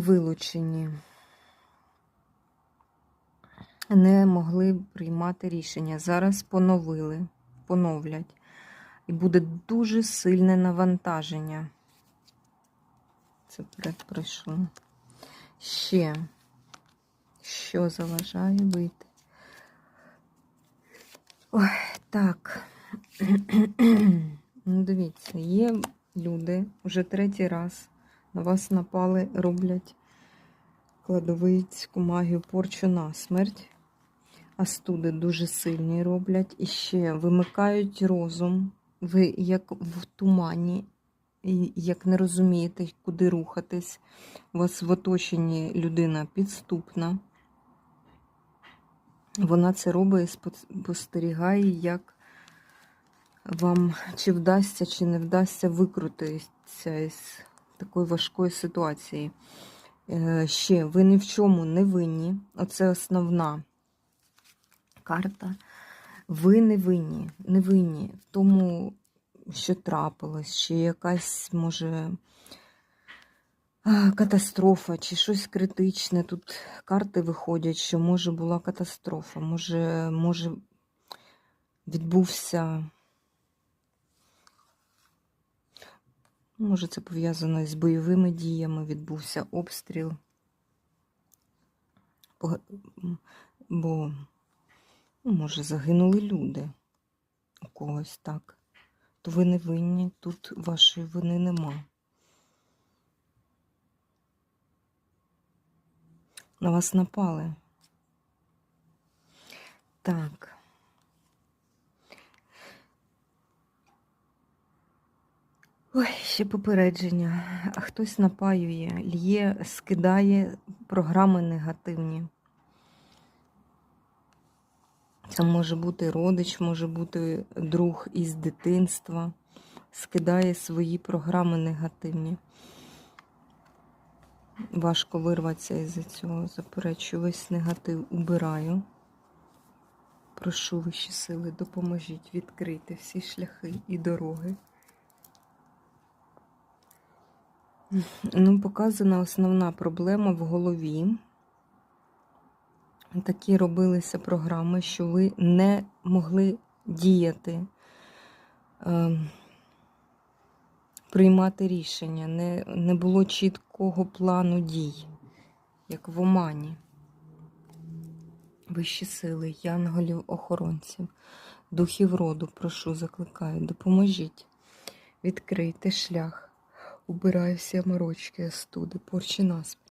вилучені, не могли приймати рішення. Зараз поновили, поновлять. І буде дуже сильне навантаження. Це пройшло. Ще, що заважає вийти? Ой, так. Ну, дивіться, є люди вже третій раз на вас напали, роблять кладовицьку магію порчу на смерть. Астуди дуже сильні роблять. І ще вимикають розум. Ви як в тумані, як не розумієте, куди рухатись. У вас в оточенні людина підступна. Вона це робить і спостерігає, як вам чи вдасться, чи не вдасться викрутитися із такої важкої ситуації. Е, Ще ви ні в чому не винні. Оце основна карта. Ви не винні, не винні в тому, що трапилось, чи якась може катастрофа, чи щось критичне. Тут карти виходять, що може була катастрофа, може, може відбувся. Може, це пов'язано з бойовими діями, відбувся обстріл. Бо, ну, може, загинули люди у когось так. То ви не винні, тут вашої вини нема. На вас напали. Так. Ой, ще попередження. Хтось напаює, лє, скидає програми негативні. Це може бути родич, може бути друг із дитинства. Скидає свої програми негативні. Важко вирватися із цього. Заперечую, весь негатив убираю. Прошу вищі сили, допоможіть відкрити всі шляхи і дороги. Ну, показана основна проблема в голові. Такі робилися програми, що ви не могли діяти, е, приймати рішення, не, не було чіткого плану дій, як в омані. Вищі сили, янголів, охоронців, духів роду, прошу, закликаю, допоможіть, відкрийте шлях. Убираю всі морочки, остуды, порчи нас.